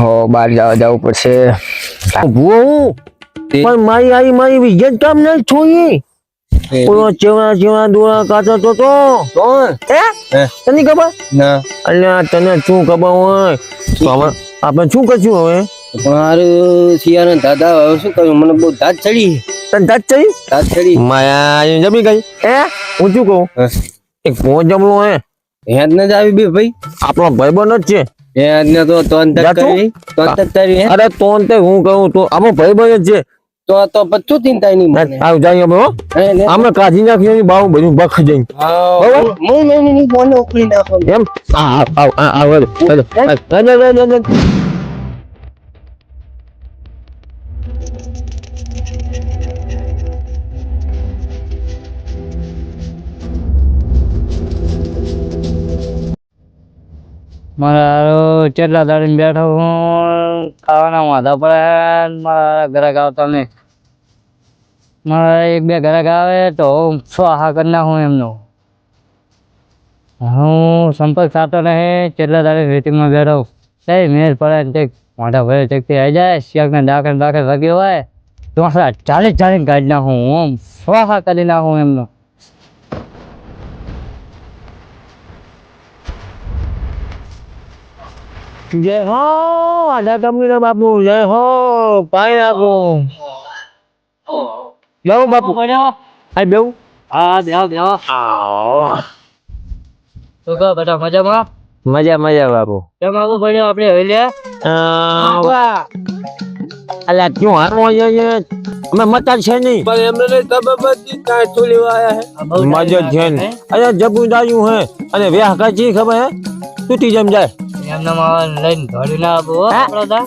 હો બહાર જવા જવું પડશે. ભૂવો પણ મારી આવી મારી વિજય કામ નહીં છોઈ ઓલો દોરા કાચો તો તો. હે? હે? તને ખબર? ના. અલ્યા તને શું ખબર હોય? તો હવે આપણે શું કરશું હવે? મારું સિયાના દાદા હવે શું કહ્યું મને બહુ દાંત ચડી. તને દાંત ચડી? દાંત ચડી. માયા જમી ગઈ. હે? હું શું કહું? એક ફોન જમણો હે. યાદ ન જ આવી બી ભાઈ આપણો ભાઈબંધ જ છે યાદ ને તો તો અંતર કરી તો અંતર કરી અરે તો તે હું કહું તો આપણો ભાઈબંધ જ છે તો તો બચ્ચું ચિંતા નહીં મને આવ જાય અમે ને? આપણે કાઢી નાખીએ બાવ બધું બખ જઈ. બરાબર? હું નહીં નહીં ફોન ઉકળી નાખો એમ આ આવ આવ આવ આવ મારા કેટલા દાડીને બેઠો હું, ખાવાના વાંધા પડે મારા ઘરાક આવતા નહીં. મારા એક બે ઘરાક આવે તો હું સ્વાહા કરી નાખું એમનો. હું સંપર્ક સાતો નહીં કેટલા દાડે વેટિંગમાં બેઠો કઈ મેળ પડે ને તે મોઢા ભરે ચકતી આવી જાય શિયાકને દાખલ દાખલ વાગ્યો હોય, તો ચાલીસ ચાલીસ કાઢી નાખું હું સ્વાહા કરી નાખું એમનો. જય હો આધા કંપનીના બાપુ જય હો પાઈ નાખો જાઓ બાપુ. આ બેઉ હા બેહો બેહો. શું કહો બેટા મજામાં? મજા મજા બાપુ. કેમ આવું પડ્યું આપણે હવેલ્યા અલ્યા ક્યું હારવો છે અમે મતા છે નહીં. પણ એમને નહીં પડતી કાંઈ શું લેવા આયા હે. મજા છે ને. અરે જબુ દાયું હે. અને વ્યાહ કાચી ખબર હે? તૂટી જમ જાય. એમને માવા લઈને ધોડી ના આપો આપણો દા.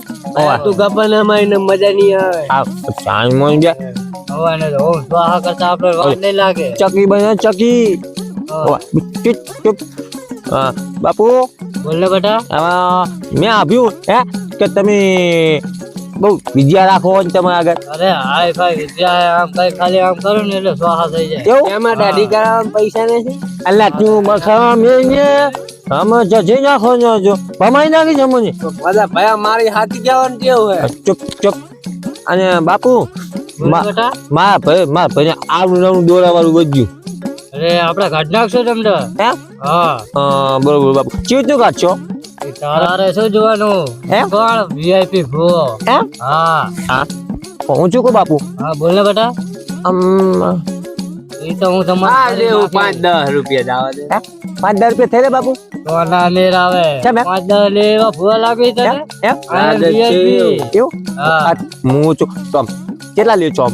તું ગપ્પા ના મજા નહીં આવે. આ સાંજ મોન ગયા હવા તો હું સ્વાહા કરતા આપણે વાત નહીં લાગે. ચકી બને ચકી. હા. ઓવા. ચૂપ ચૂપ. હા બાપુ. બોલ બેટા. આમાં મેં આપ્યું હે કે તમે બહુ વિદ્યા રાખો ને તમે આગળ. અરે હાય ભાઈ વિદ્યા આમ કઈ ખાલી આમ કરો ને એટલે સ્વાહા થઈ જાય. એમાં દાઢી કરાવવા પૈસા નથી? અલ્લા તું બસ મેં અમે જજે નાખો જો. ભમાઈ નાખી છે મને. બધા ભયા મારી હાથી જવાનું કેવું હે? ચૂપ ચૂપ અને બાપુ મા- ભાઈ મા ભાઈ મારા ભાઈને આવું નવું દોરા વાળું વધ્યું અરે આપણે કાઢ નાખશો તમને હે? હા. બરોબર બાપુ કાઢશો? એ તારે શું જોવાનું? હે? કોણ? વીઆઈપી ભો હે? હા. હા. છું કહું બાપુ? હા બોલ ને બેટા. અમ એ તો હું તમારે પાંચ દસ રૂપિયા દે હે? પાંચ દસ રૂપિયા થઈ રે બાપુ? સોના લેર આવે. કેમ પાંચ દસ લેવા ભૂવા લાગી તને એમ? એમ? આ આદત છે. VIP. એવું? હા. હું. છું. તો કેટલા લ્યો છો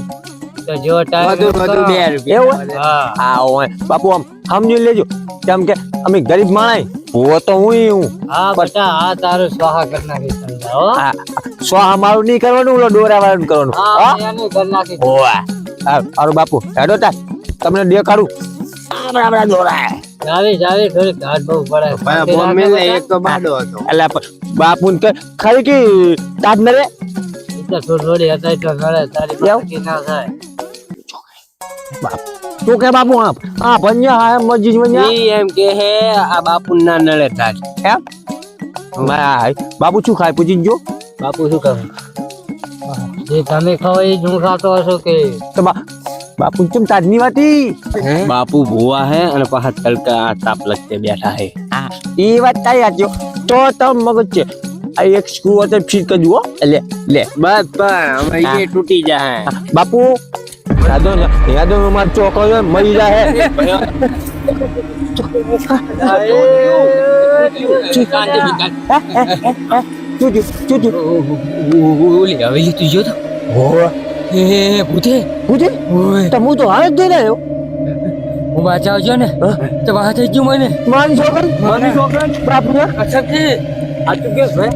જો વધુ વધુ બે રૂપિયા. એવું? હા. હા બાપુ આમ સમજી લેજો. કેમ કે અમે ગરીબ માણાય હું તો હું. હું હા બટા આ તારું સ્વાહા કરી નાખી તમને હો. આ મારું અમારું નહીં કરવાનું ઓલો દોરા વાળું કરવાનું. હા હા? એનું કરી નાખી ઓવા આ બાપુ હેડો તા. તમને દેખાડું. આપણા આપણા ને બાપુ કે ખાલી કે તાજ નરે એટલે થોડી થોડી હતા તો નડે તારી એવું? બાકી ના થાય. તું કે બાપુ આ એમ કે હે આ બાપુ ના નળે તાજ એમ? બાપુ શું ખાય? પૂછી જો. બાપુ શું કહું જે તમે ખાઓ એ જ હું ખાતો હશો કે? તો બા બાપુ ચમ તાજની વાતી બાપુ ભૂવા હે અને પાછા તડકા તાપ લગતે બેઠા હે આ એ વાત તારી આજો તો તમ મગજ છે આ એક સ્ક્રૂ હતો ફીટ કરજો હો. લે લે બસ પણ અમે એ તૂટી જાય આ, બાપુ યાદો ને યાદો માં ચોકો મરી જાય ચૂચુ ચૂચુ ઓલી હવેલી તું જો તો હો એ ભૂતે. પૂછે તો તો હાલ જ જઈ રહ્યો હું બાચા આવજો ને. તો વાહ થઈ ગયું મને. મારી છોકરી? મારી છોકરી? બાપુ અચ્છા કે. આ તું કે છે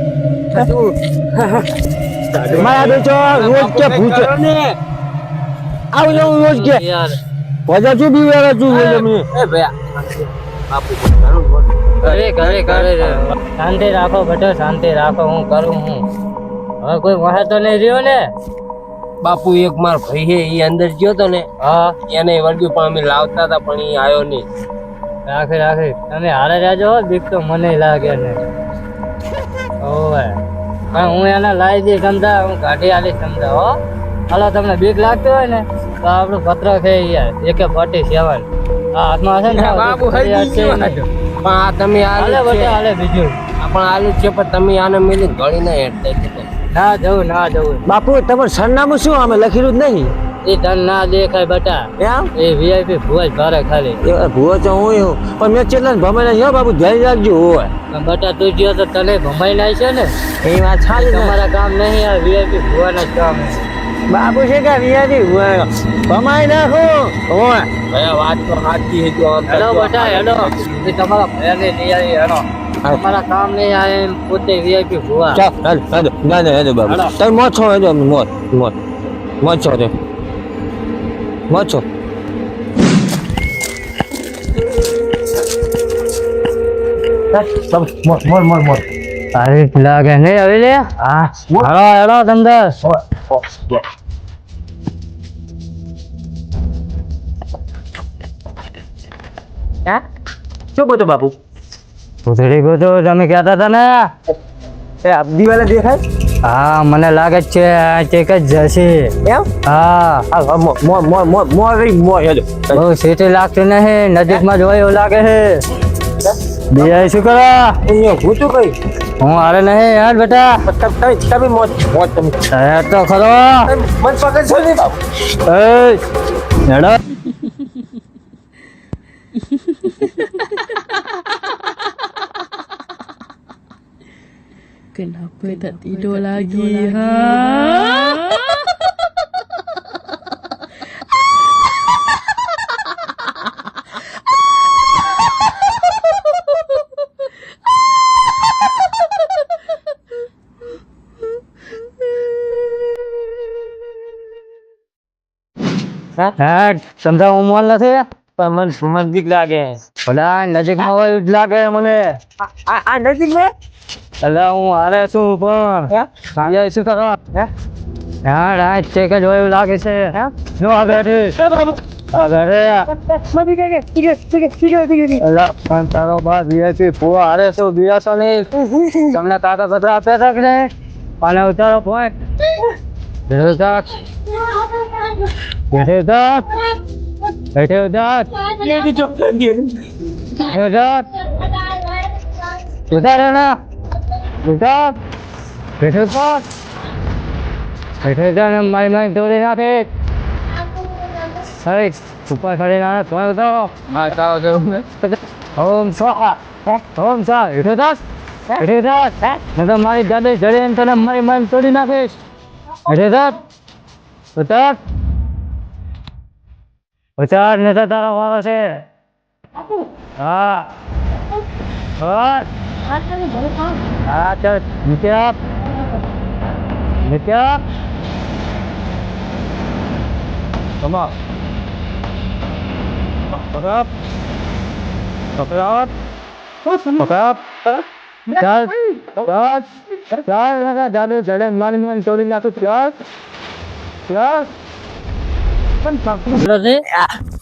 મારા બેચો રોજ કે ભૂત. આવજો રોજ કે. યાર. વજા શું બી વેરા છું છે તમે એ ભયા બાપુ કરે કરે કરે શાંતિ રાખો બેટો શાંતિ રાખો હું કરું હું. હવે કોઈ વહે તો નહીં રહ્યો ને? બાપુ એક માર ભાઈ હે એ અંદર ગયો તો ને હા એને વળગ્યું પણ અમે લાવતા હતા પણ એ આવ્યો નહીં. રાખે રાખી. તમે હારે રાજો હો બીક તો મને લાગે ને. ઓવે. હા હું એને લાવી દઈ સમજા હું કાઢી આલી સમજા હો. હાલો તમને બીક લાગતી હોય ને તો આપણું પત્ર છે યાર એકે ફોર્ટી સેવન. આ હાથમાં હશે ને ને. પણ આ તમે હાલે હાલે બીજું. પણ આલુ છે પણ તમે આને મેલી ગળીને હેઠ થઈ ના જવું ના જવું. બાપુ તમારું સરનામું શું? અમે લખેલું જ નહીં. એ તને ના દેખાય બટા. એમ? એ વીઆઈપી ભૂવા જ ભારે ખાલી. એ ભૂવો તો હું હું પણ મેં ચેટલા ભમાઈ નાખ્યો બાપુ ધ્યાન રાખજો હોય. બટા તું જ્યો તો તને ભમાઈ છે ને? એ વાત ખાલી તમારા કામ નહીં આ વીઆઈપી ભૂવાના જ કામ. બાપુ છે કે વીઆઈપી ભૂવા ભમાઈ નાખો. હોય. ભયા વાત તો સાચી હેલો બટા હેલો. એ તમારા ભયાને નહીં આવી હેલો. તમારા કામ નહીં એમ પોતે વીઆઈપી ભૂવા. ચાલ હાલ હાલ ના ના હેડો બાબુ. હાલો. તમે છો હેડો મોત મોત. મોત છો તે મોત છો. મોત મોત મોત મોત. લાગે નહીં આવી લે? હા. હેલો હેલો તમને શું બોતો બાપુ? પૂતળી ગોતો તમે કહેતા હતા ને? એ આપદી વાળા દેખાય? હા મને લાગે જ છે આ ચેક જ જશે એમ? હા. હા મો મો મો મો મો રહી મો હેડો. બહુ સીટી લાગતી નહીં નજીકમાં જોઈ એવું લાગે છે. બીજા શું કરો? અહીંયા હું શું કઈ હું હારે નહીં યાર બેટા. તમે તમે મોત મોત તમે. તૈયાર તો ખરો. મન પકડ છો ને બાપુ? એ હેડો. Kenapa tak tidur lagi? Ha? હા સમજા હું મોલ નથી પણ મન મન બીક લાગે ભલા નજીકમાં હોય એવું જ લાગે મને આ આ નજીક મે એટલે હું હારે છું પણ સાંજે શું કરો હા? રાત છે કે એવું લાગે છે. જો આ બેઠી તમને તાતા પત્ર આપ્યા છે કે નહીં? પાને ઉતારો. બેઠો ઉતાર. બેઠો ઉતાર. બેઠો ઉતાર. બેઠો ઉતાર. ઉતાર એના. ઉતાર. બેઠો ઉતાર. બેઠો ઉતાર ને મારી મારી દોડી નાખે અરે ઉપર ખડી ના તમે ઉતારો હા તારો છે ઓમ સ્વાહા ઓમ સ્વાહા બેઠો ઉતાર. બેઠો ઉતાર. નહીં તો મારી દાદી જડીને તને મારી મારી તોડી નાખીશ બેઠો ઉતાર. ઉતાર ઉતાર ને તો તારો વાળો છે હા હા હા ચાલ. નીચે આપ. કમા પકડ પકડ પકડ ચાલ. ચાલ ચાલ ના જડે મારી મારી ચોરી નાખું. ચાલ. ચાલ.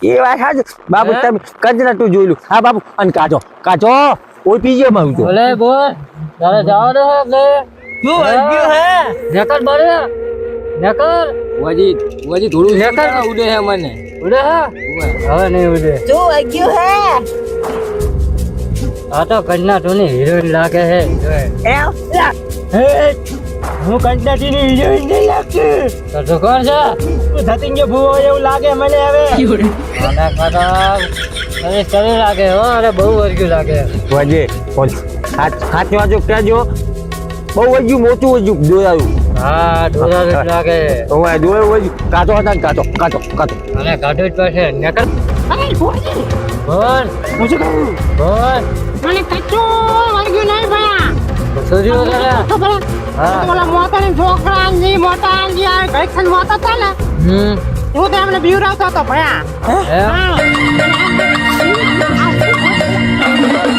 એ વાત સાચી. તમે કચરા તું જોઈ લો હા બાબુ. અને કાચો. કાચો. ઓય પીજે મારું તો. બોલે બોલ તારે જવા દે એટલે. શું વાગ્યું હે? નેકર બરે નેકર. વજી વજી થોડું નેકર. ઉડે હે મને ઉડે હા? હવે નહીં ઉડે. શું વાગ્યું હે? આ તો કન્યા તું હીરોઈન લાગે હે. હે? હું કંટાટી ની હિરોઈન નહીં લાગતી. તો તું કોણ છે? ધતિંગ જે ભૂવો એવું લાગે મને હવે. મને ખાતા અરે શરીર લાગે હો અરે બહુ વર્ગ્યું લાગે. વજે હાથ હાથ વાજો કહેજો બહુ વજ્યું મોટું વજ્યું દોરાયું. હા ઢોરા જેવું લાગે. હવે દોરાયું વજ્યું કાચો હતા કાચો કાચો કાચો અને કાઢું જ પડશે. નેકર બોલ. હું શું કહું? બોલ. મને કાચો વર્ગ્યું નહીં ભયા તો ભલા. હા. મોટા છોકરા ની મોટા ની આ ઘરખંડ મોટા હતા ને. હમ. હું તો એમને બીવરાવતો હતો ભયા. એમ હા